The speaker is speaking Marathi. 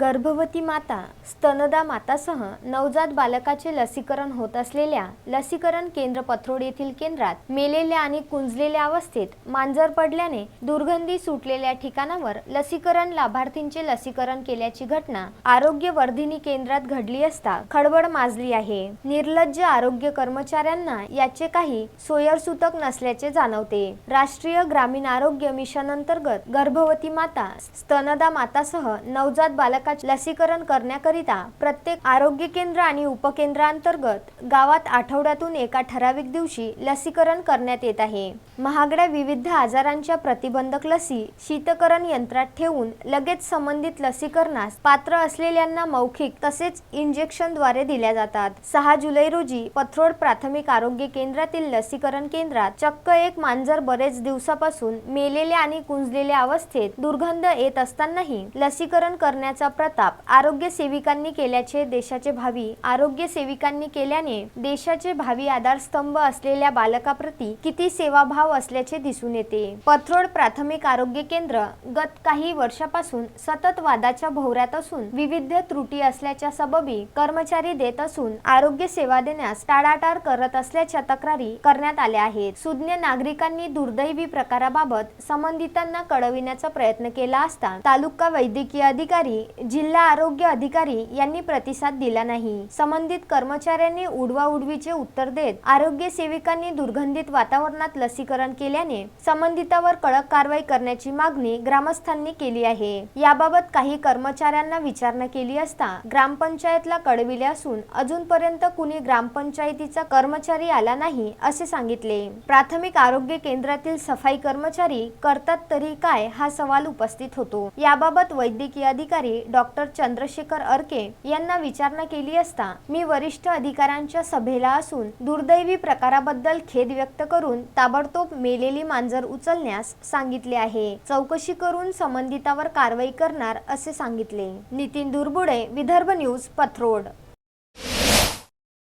गर्भवती माता स्तनदा मातासह नवजात बालकाचे लसीकरण होत असलेल्या लसीकरण केंद्र पथरोड येथील केंद्रात मेलेल्या आणि कुंजलेल्या अवस्थेत मांजर पडल्याने दुर्गंधी सुटलेल्या ठिकाणावर लसीकरण लाभार्थींचे लसीकरण केल्याची घटना आरोग्य वर्धिनी केंद्रात घडली असता खळबळ माजली आहे. निर्लज्ज आरोग्य कर्मचाऱ्यांना याचे काही सोयरसूतक नसल्याचे जाणवते. राष्ट्रीय ग्रामीण आरोग्य मिशन अंतर्गत गर्भवती माता स्तनदा मातासह नवजात बालक बालकाचे लसीकरण करण्याकरिता प्रत्येक आरोग्य केंद्र आणि उपकेंद्रांतर्गत गावात आठवड्यातून एका ठराविक दिवशी लसीकरण करण्यात येत आहे. महागड्या विविध आजारांच्या प्रतिबंधक लसी शीतकरण यंत्रात ठेवून लगेच संबंधित लसीकरणास पात्र असलेल्यांना मौखिक तसेच इंजेक्शनद्वारे दिल्या जातात. सहा जुलै रोजी पथरोड प्राथमिक आरोग्य केंद्रातील लसीकरण केंद्रात चक्क एक मांजर बरेच दिवसापासून मेलेल्या आणि कुंजलेल्या अवस्थेत दुर्गंध येत असतानाही लसीकरण करण्याचा प्रताप आरोग्य सेविकांनी केल्याचे देशाचे भावी आरोग्य सेविकांनी केल्याने देशाचे भावी आधारस्तंभ असलेल्या बालकाप्रती किती सेवाभाव असल्याचे दिसून येते. पथरोड प्राथमिक आरोग्य केंद्र गत काही वर्षापासून सतत वादाच्या भोवऱ्यात असून विविध त्रुटी असल्याच्या सबबी कर्मचारी देत असून आरोग्य सेवा देण्यास टाळाटाळ करत असल्याच्या तक्रारी करण्यात आल्या आहेत. सुज्ञ नागरिकांनी दुर्दैवी प्रकाराबाबत संबंधितांना कळविण्याचा प्रयत्न केला असता तालुका वैद्यकीय अधिकारी जिल्हा आरोग्य अधिकारी यांनी प्रतिसाद दिला नाही. संबंधित कर्मचाऱ्यांनी उडवाउडवीचे उत्तर देत आरोग्य सेविकांनी दुर्गंधित वातावरणात लसीकरण केल्याने संबंधितावर कडक कारवाई करण्याची मागणी ग्रामस्थांनी केली आहे. याबाबत काही कर्मचाऱ्यांना विचारणा केली असता ग्रामपंचायतला कळविले असून अजूनपर्यंत कुणी ग्रामपंचायतीचा कर्मचारी आला नाही असे सांगितले. प्राथमिक आरोग्य केंद्रातील सफाई कर्मचारी करतात तरी काय हा सवाल उपस्थित होतो. याबाबत वैद्यकीय अधिकारी डॉक्टर चंद्रशेखर अर्के यांना विचारणा केली असता मी वरिष्ठ अधिकाऱ्यांच्या सभेला असून दुर्दैवी प्रकाराबद्दल खेद व्यक्त करून ताबडतोब मेलेली मांजर उचलण्यास सांगितले आहे. चौकशी करून संबंधितावर कारवाई करणार असे सांगितले. नितीन दुर्बुडे विदर्भ न्यूज पथरोड.